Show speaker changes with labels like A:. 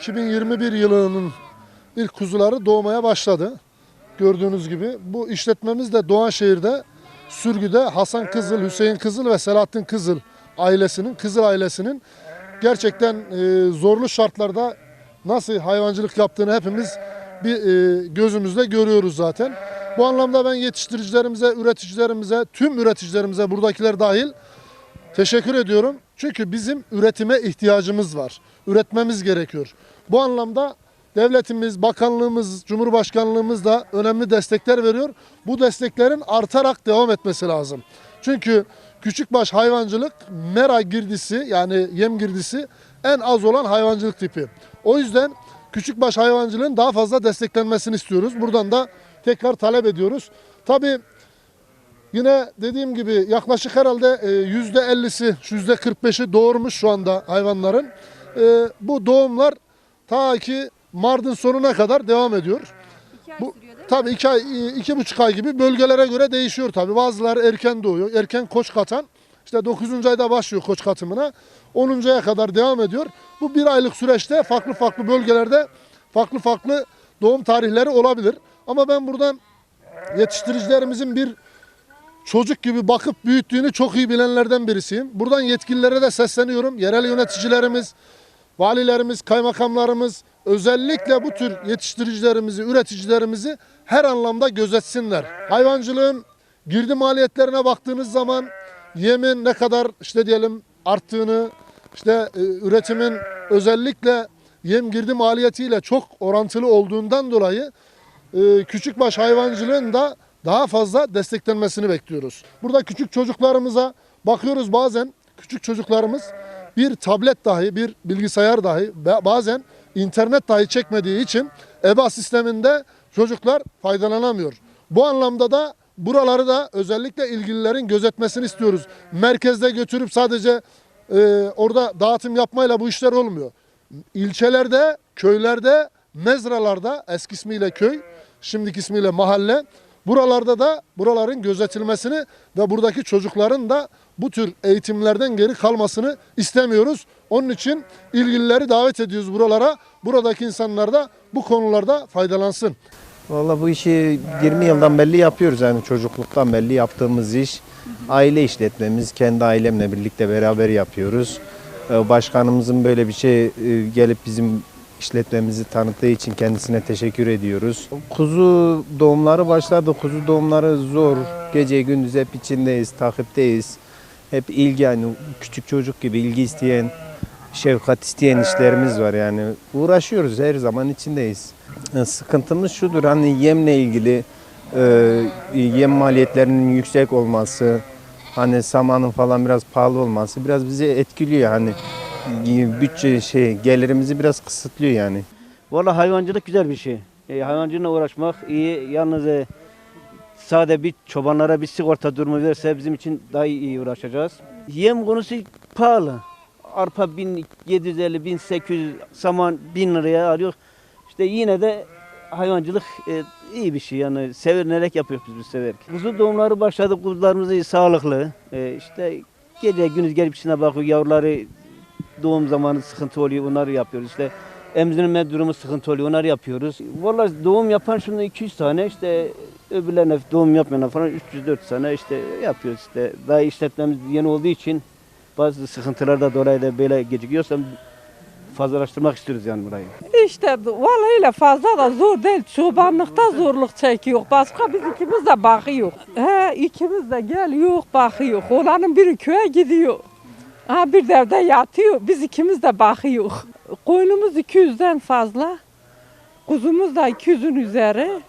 A: 2021 yılının ilk kuzuları doğmaya başladı. Gördüğünüz gibi bu işletmemiz de Doğanşehir'de Sürgü'de Hasan Kızıl, Hüseyin Kızıl ve Selahattin Kızıl ailesinin, Kızıl ailesinin gerçekten e, zorlu şartlarda nasıl hayvancılık yaptığını hepimiz bir e, gözümüzle görüyoruz zaten. Bu anlamda ben yetiştiricilerimize, üreticilerimize, tüm üreticilerimize buradakiler dahil Teşekkür ediyorum. Çünkü bizim üretime ihtiyacımız var. Üretmemiz gerekiyor. Bu anlamda devletimiz, bakanlığımız, cumhurbaşkanlığımız da önemli destekler veriyor. Bu desteklerin artarak devam etmesi lazım. Çünkü küçükbaş hayvancılık mera girdisi yani yem girdisi en az olan hayvancılık tipi. O yüzden küçükbaş hayvancılığın daha fazla desteklenmesini istiyoruz. Buradan da tekrar talep ediyoruz. Tabii Yine dediğim gibi yaklaşık herhalde e, yüzde 50'si, yüzde 45'i doğurmuş şu anda hayvanların. E, Bu doğumlar ta ki Mardin sonuna kadar devam ediyor. Bu tabii iki ay, iki buçuk ay gibi bölgelere göre değişiyor tabii. Bazıları erken doğuyor, erken koç katan. İşte 9. ayda başlıyor koç katımına. 10. aya kadar devam ediyor. Bu bir aylık süreçte farklı farklı bölgelerde farklı farklı doğum tarihleri olabilir. Ama ben buradan yetiştiricilerimizin bir çocuk gibi bakıp büyüttüğünü çok iyi bilenlerden birisiyim. Buradan yetkililere de sesleniyorum. Yerel yöneticilerimiz, valilerimiz, kaymakamlarımız özellikle bu tür yetiştiricilerimizi, üreticilerimizi her anlamda gözetsinler. Hayvancılığın girdi maliyetlerine baktığınız zaman yemin ne kadar işte diyelim arttığını, işte e, üretimin özellikle yem girdi maliyetiyle çok orantılı olduğundan dolayı e, küçükbaş hayvancılığın da daha fazla desteklenmesini bekliyoruz. Burada küçük çocuklarımıza bakıyoruz bazen küçük çocuklarımız bir tablet dahi, bir bilgisayar dahi bazen internet dahi çekmediği için EBA sisteminde çocuklar faydalanamıyor. Bu anlamda da buraları da özellikle ilgililerin gözetmesini istiyoruz. Merkezde götürüp sadece e, orada dağıtım yapmayla bu işler olmuyor. İlçelerde, köylerde, mezralarda eski ismiyle köy, şimdiki ismiyle mahalle Buralarda da buraların gözetilmesini ve buradaki çocukların da bu tür eğitimlerden geri kalmasını istemiyoruz. Onun için ilgilileri davet ediyoruz buralara. Buradaki insanlar da bu konularda faydalansın.
B: Valla bu işi 20 yıldan belli yapıyoruz yani çocukluktan belli yaptığımız iş. Aile işletmemiz kendi ailemle birlikte beraber yapıyoruz. Ee, Başkanımızın böyle bir şey e, gelip bizim işletmemizi tanıttığı için kendisine teşekkür ediyoruz. Kuzu doğumları başladı. Kuzu doğumları zor. Gece gündüz hep içindeyiz, takipteyiz. Hep ilgi yani küçük çocuk gibi ilgi isteyen, şefkat isteyen işlerimiz var yani. Uğraşıyoruz her zaman içindeyiz. E, Sıkıntımız şudur hani yemle ilgili e, yem maliyetlerinin yüksek olması, hani samanın falan biraz pahalı olması biraz bizi etkiliyor hani bütçe şey gelirimizi biraz kısıtlıyor yani.
C: Vallahi hayvancılık güzel bir şey. E, hayvancılıkla uğraşmak iyi. Yalnız e, sade bir çobanlara bir sigorta durumu verse bizim için daha iyi uğraşacağız. Yem konusu pahalı. Arpa 1750, 1800, saman 1000 liraya alıyor. İşte yine de hayvancılık e, iyi bir şey yani severek yapıyoruz biz severek. Kuzu doğumları başladı, kuzularımız iyi, sağlıklı. E, işte gece gündüz gelip içine bakıyor, yavruları doğum zamanı sıkıntı oluyor, onları yapıyoruz. İşte emzirme durumu sıkıntı oluyor, onları yapıyoruz. Vallahi doğum yapan şunu 200 tane işte öbürlerine doğum yapmayan falan 300-400 tane işte yapıyoruz işte. Daha işletmemiz yeni olduğu için bazı sıkıntılar da dolayı da böyle gecikiyorsa fazlalaştırmak istiyoruz yani burayı.
D: İşte vallahi fazla da zor değil. Çobanlıkta zorluk çekiyor. Başka biz ikimiz de bakıyor. He ikimiz de geliyor bakıyor. Olanın biri köye gidiyor. Ha bir de evde yatıyor. Biz ikimiz de bakıyor. Koyunumuz 200'den fazla. Kuzumuz da 200'ün üzeri.